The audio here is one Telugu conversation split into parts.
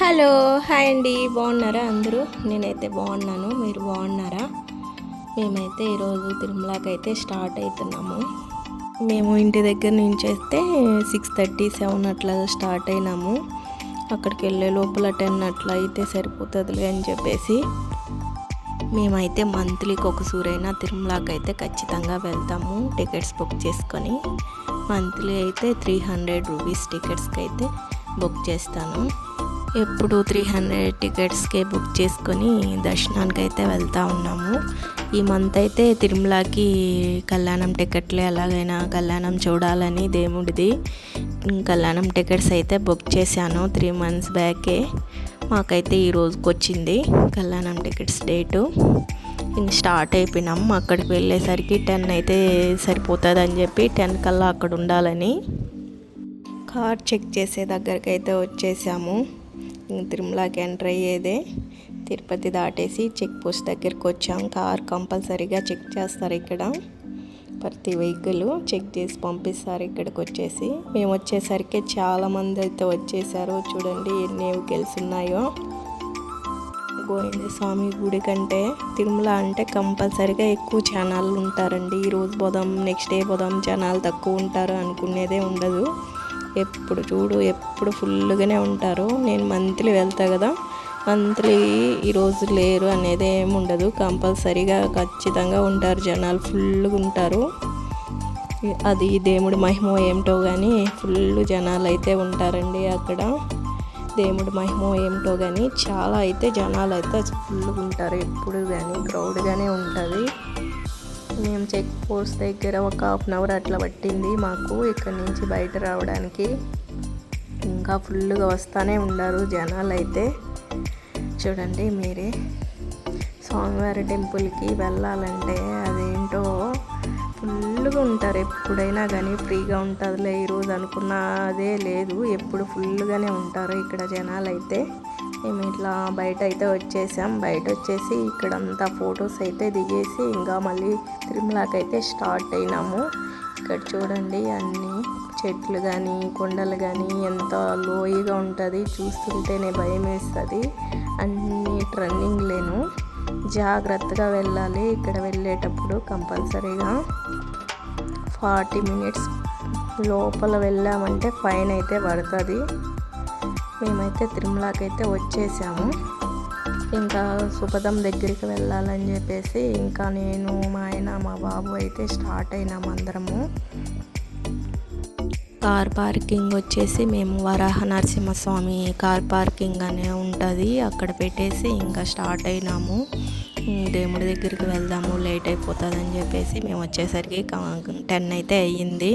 హలో హాయ్ అండి. బాగున్నారా అందరూ? నేనైతే బాగున్నాను. మీరు బాగున్నారా? మేమైతే ఈరోజు తిరుమలకి అయితే స్టార్ట్ అవుతున్నాము మేము ఇంటి దగ్గర నుంచి అయితే సిక్స్ థర్టీ సెవెన్ అట్లా స్టార్ట్ అయినాము. అక్కడికి వెళ్ళే లోపల టెన్ అట్లా అయితే సరిపోతుందిలే అని చెప్పేసి మేమైతే మంత్లీకి ఒక సూరైనా తిరుమలకి అయితే ఖచ్చితంగా వెళ్తాము టికెట్స్ బుక్ చేసుకొని. మంత్లీ అయితే త్రీ హండ్రెడ్ రూపీస్ టికెట్స్కి అయితే బుక్ చేస్తాను. ఎప్పుడు త్రీ హండ్రెడ్ టికెట్స్కే బుక్ చేసుకొని దర్శనానికి అయితే వెళ్తూ ఉన్నాము. ఈ మంత్ అయితే తిరుమలకి కళ్యాణం టికెట్లే ఎలాగైనా కళ్యాణం చూడాలని దేవుడిది. కళ్యాణం టికెట్స్ అయితే బుక్ చేశాను త్రీ మంత్స్ బ్యాకే మాకైతే ఈ రోజుకి వచ్చింది కళ్యాణం టికెట్స్ డేటు ఇంక స్టార్ట్ అయిపోయినాం. అక్కడికి వెళ్ళేసరికి టెన్ అయితే సరిపోతుంది అని చెప్పి టెన్ కల్లా అక్కడ ఉండాలని. కార్ చెక్ చేసే దగ్గరికి అయితే వచ్చేసాము. తిరుమలకి ఎంటర్ అయ్యేదే. తిరుపతి దాటేసి చెక్ పోస్ట్ దగ్గరికి వచ్చాం. కార్ కంపల్సరీగా చెక్ చేస్తారు ఇక్కడ. ప్రతి వెహికల్ చెక్ చేసి పంపిస్తారు ఇక్కడికి వచ్చేసి. మేము వచ్చేసరికి చాలామంది అయితే వచ్చేసారు. చూడండి ఎన్ని వెహికల్స్ ఉన్నాయో. గోవింద స్వామి గుడి కంటే తిరుమల అంటే కంపల్సరీగా ఎక్కువ జనాలు ఉంటారండి. ఈరోజు పోదాం నెక్స్ట్ డే పోదాం జనాలు తక్కువ ఉంటారు అనుకునేదే ఉండదు. ఎప్పుడు చూడు ఎప్పుడు ఫుల్గానే ఉంటారు. నేను మంత్లీ వెళ్తా కదా మంత్లీ ఈరోజు లేరు అనేది ఏమి ఉండదు. కంపల్సరీగా ఖచ్చితంగా ఉంటారు జనాలు ఫుల్గా ఉంటారు. అది దేవుడి మహిమ ఏమిటో కానీ ఫుల్ జనాలు అయితే ఉంటారండి అక్కడ. దేవుడి మహిమ ఏమిటో కానీ చాలా అయితే జనాలు అయితే ఫుల్గా ఉంటారు. ఎప్పుడు కానీ క్రౌడ్గానే ఉంటుంది. మేము చెక్ పోస్ట్ దగ్గర ఒక హాఫ్ అన్ అవర్ అట్లా పట్టింది. మాకు ఇక్కడ నుంచి బయట రావడానికి ఇంకా ఫుల్గా వస్తూనే ఉన్నారు జనాలు అయితే చూడండి మీరే. స్వామివారి టెంపుల్కి వెళ్ళాలంటే అదేంటో ఫుల్గా ఉంటారు. ఎప్పుడైనా కానీ ఫ్రీగా ఉంటుందిలే ఈరోజు అనుకున్న అదే లేదు. ఎప్పుడు ఫుల్గానే ఉంటారు ఇక్కడ జనాలు అయితే మేము ఇట్లా బయట అయితే వచ్చేసాం. బయట వచ్చేసి ఇక్కడంతా ఫొటోస్ అయితే దిగేసి ఇంకా మళ్ళీ తిరుమలకి అయితే స్టార్ట్ అయినాము. ఇక్కడ చూడండి అన్నీ చెట్లు కానీ కొండలు కానీ ఎంత లోయగా ఉంటుంది చూస్తుంటేనే భయం వేస్తుంది అన్ని ట్రన్నింగ్ లేను. జాగ్రత్తగా వెళ్ళాలి. ఇక్కడ వెళ్ళేటప్పుడు కంపల్సరీగా ఫార్టీ మినిట్స్ లోపల వెళ్ళామంటే ఫైన్ అయితే పడుతుంది. మేమైతే తిరుమలకి అయితే వచ్చేసాము. ఇంకా సుభదం దగ్గరికి వెళ్ళాలని చెప్పేసి ఇంకా నేను మా ఆయన మా బాబు అయితే స్టార్ట్ అయినాము అందరము. కార్ పార్కింగ్ వచ్చేసి మేము వరాహ నరసింహస్వామి కార్ పార్కింగ్ అనే ఉంటుంది. అక్కడ పెట్టేసి ఇంకా స్టార్ట్ అయినాము. దేవుడి దగ్గరికి వెళ్దాము లేట్ అయిపోతుందని చెప్పేసి మేము వచ్చేసరికి టెన్ అయితే అయ్యింది.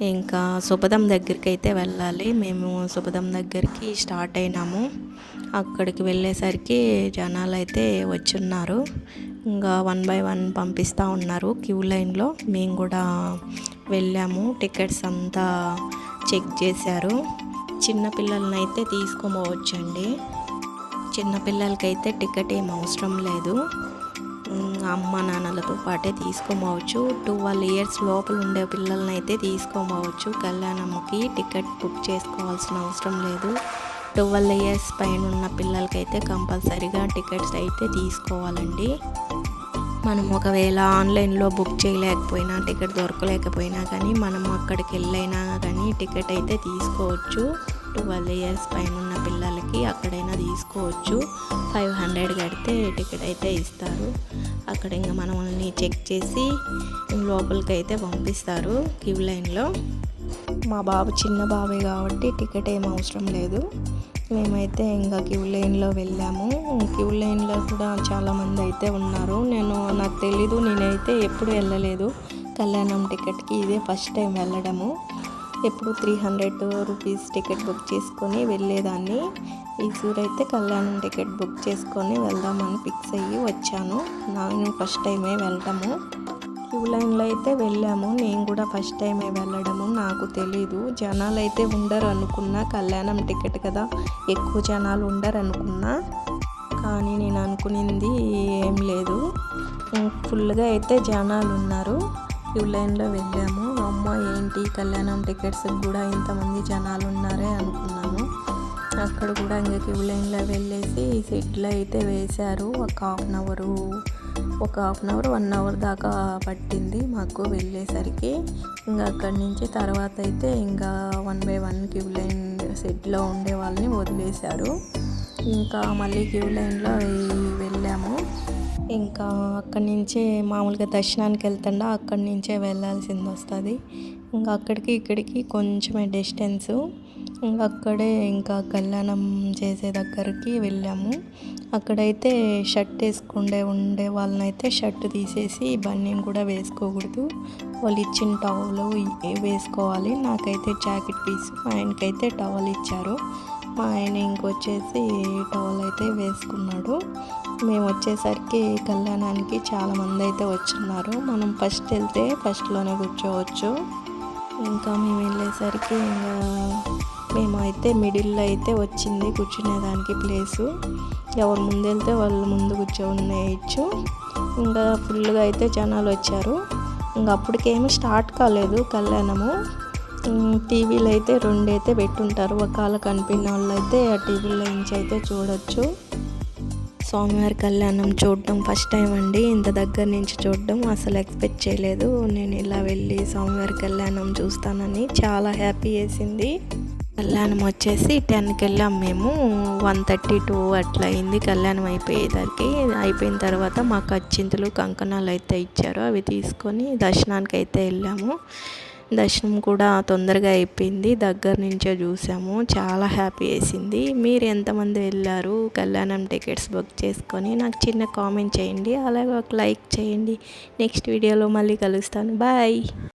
ఇంకా శుభదం దగ్గరికి అయితే వెళ్ళాలి. మేము శుభదం దగ్గరికి స్టార్ట్ అయినాము. అక్కడికి వెళ్ళేసరికి జనాలు అయితే వచ్చున్నారు. ఇంకా వన్ బై వన్ పంపిస్తూ ఉన్నారు క్యూ లైన్లో. మేము కూడా వెళ్ళాము. టికెట్స్ అంతా చెక్ చేశారు. చిన్నపిల్లలని అయితే తీసుకోపోవచ్చండి చిన్నపిల్లలకైతే టికెట్ ఏం అవసరం లేదు. అమ్మ నాన్నలతో పాటే తీసుకోమవచ్చు. ట్వెల్వ్ ఇయర్స్ లోపల ఉండే పిల్లల్ని అయితే తీసుకోమవచ్చు. కళ్యాణంకి టికెట్ బుక్ చేసుకోవాల్సిన అవసరం లేదు. ట్వెల్వ్ ఇయర్స్ పైన ఉన్న పిల్లలకైతే కంపల్సరీగా టికెట్స్ అయితే తీసుకోవాలండి. మనం ఒకవేళ ఆన్లైన్లో బుక్ చేయలేకపోయినా టికెట్ దొరకలేకపోయినా కానీ మనం అక్కడికి వెళ్ళైనా కానీ టికెట్ అయితే తీసుకోవచ్చు. ట్వెల్వ్ ఇయర్స్ పైన ఉన్న పిల్లలకి అక్కడైనా తీసుకోవచ్చు. ఫైవ్ హండ్రెడ్ కడితే టికెట్ అయితే ఇస్తారు. అక్కడ ఇంకా మనల్ని చెక్ చేసి లోపలికి అయితే పంపిస్తారు క్యూ లైన్లో. మా బాబు చిన్న బాబే కాబట్టి టికెట్ ఏం అవసరం లేదు. మేమైతే ఇంకా క్యూ లైన్లో వెళ్ళాము. క్యూ లైన్లో కూడా చాలామంది అయితే ఉన్నారు. నేను నాకు తెలీదు నేనైతే ఎప్పుడు వెళ్ళలేదు. కళ్యాణం టికెట్కి ఇదే ఫస్ట్ టైం వెళ్ళడము. ఎప్పుడు three hundred rupees ticket book చేసుకొని వెళ్ళేదాన్ని. ఈ అయితే కళ్యాణం టికెట్ బుక్ చేసుకొని వెళ్దామని ఫిక్స్ అయ్యి వచ్చాను. నేను ఫస్ట్ టైమే వెళ్ళటము క్యూ లైన్లో అయితే వెళ్ళాము. నేను కూడా ఫస్ట్ టైమే వెళ్ళడము. నాకు తెలీదు. జనాలు అయితే ఉండరు అనుకున్నా కళ్యాణం టికెట్ కదా. ఎక్కువ జనాలు ఉండరు అనుకున్నా కానీ నేను అనుకునింది ఏం లేదు. ఫుల్గా అయితే జనాలు ఉన్నారు క్యూ లైన్లో వెళ్ళాము. అమ్మ ఏంటి కళ్యాణం టికెట్స్ కూడా ఇంతమంది జనాలు ఉన్నారే అనుకున్నాను. అక్కడ కూడా ఇంకా క్యూ లైన్లో వెళ్ళేసి సెటిల్ అయితే వేశారు. ఒక హాఫ్ అన్ అవరు ఒక half an hour one hour దాకా పట్టింది మాకు వెళ్ళేసరికి. ఇంకా అక్కడి నుంచి తర్వాత అయితే ఇంకా one by one queue line సెట్లో ఉండే వాళ్ళని వదిలేశారు. ఇంకా మళ్ళీ క్యూ లైన్లో వెళ్ళాము. ఇంకా అక్కడి నుంచే మామూలుగా దర్శనానికి వెళ్తుండా అక్కడి నుంచే వెళ్ళాల్సింది వస్తుంది. ఇంకా అక్కడికి ఇక్కడికి కొంచెమే డిస్టెన్స్. ఇంకా అక్కడే ఇంకా కళ్యాణం చేసే దగ్గరికి వెళ్ళాము. అక్కడైతే షర్ట్ వేసుకుండే ఉండే వాళ్ళనైతే షర్ట్ తీసేసి బన్నీని కూడా వేసుకోకూడదు. వాళ్ళు ఇచ్చిన టవల్ వేసుకోవాలి. నాకైతే జాకెట్ పీస్ ఆయనకైతే టవల్ ఇచ్చారు. మా ఆయన ఇంకొచ్చేసి టవల్ అయితే వేసుకున్నాడు. మేము వచ్చేసరికి కళ్యాణానికి చాలామంది అయితే వచ్చున్నారు. మనం ఫస్ట్ వెళ్తే ఫస్ట్లోనే కూర్చోవచ్చు. ఇంకా మేము వెళ్ళేసరికి ఇంకా మేమైతే మిడిల్లో అయితే వచ్చింది కూర్చునేదానికి ప్లేసు ఎవరు ముందు వెళ్తే వాళ్ళు ముందు కూర్చోనేయచ్చు ఇంకా ఫుల్గా అయితే జనాలు వచ్చారు. ఇంకా అప్పటికేమీ స్టార్ట్ కాలేదు కళ్యాణము. టీవీలు అయితే రెండైతే పెట్టుంటారు. ఒకవేళ కనిపిన వాళ్ళు అయితే ఆ టీవీలో నుంచి అయితే చూడొచ్చు. స్వామివారి కళ్యాణం చూడడం ఫస్ట్ టైం అండి. ఇంత దగ్గర నుంచి చూడడం అసలు ఎక్స్పెక్ట్ చేయలేదు. నేను ఇలా వెళ్ళి స్వామివారి కళ్యాణం చూస్తానని చాలా హ్యాపీ వేసింది కళ్యాణం వచ్చేసి టెన్కి వెళ్ళాం మేము. వన్ థర్టీ టూ అట్లా అయింది. కళ్యాణం అయిపోయేసరికి అయిపోయిన తర్వాత మాకు అచ్చింతలు కంకణాలు అయితే ఇచ్చారు. అవి తీసుకొని దర్శనానికి అయితే వెళ్ళాము. దర్శనం కూడా తొందరగా అయిపోయింది. దగ్గర నుంచే చూసాము. చాలా హ్యాపీ వేసింది. మీరు ఎంతమంది వెళ్ళారు? కళ్యాణం టికెట్స్ బుక్ చేసుకొని నాకు చిన్న కామెంట్ చేయండి. అలాగే ఒక లైక్ చేయండి. నెక్స్ట్ వీడియోలో మళ్ళీ కలుస్తాను. బాయ్.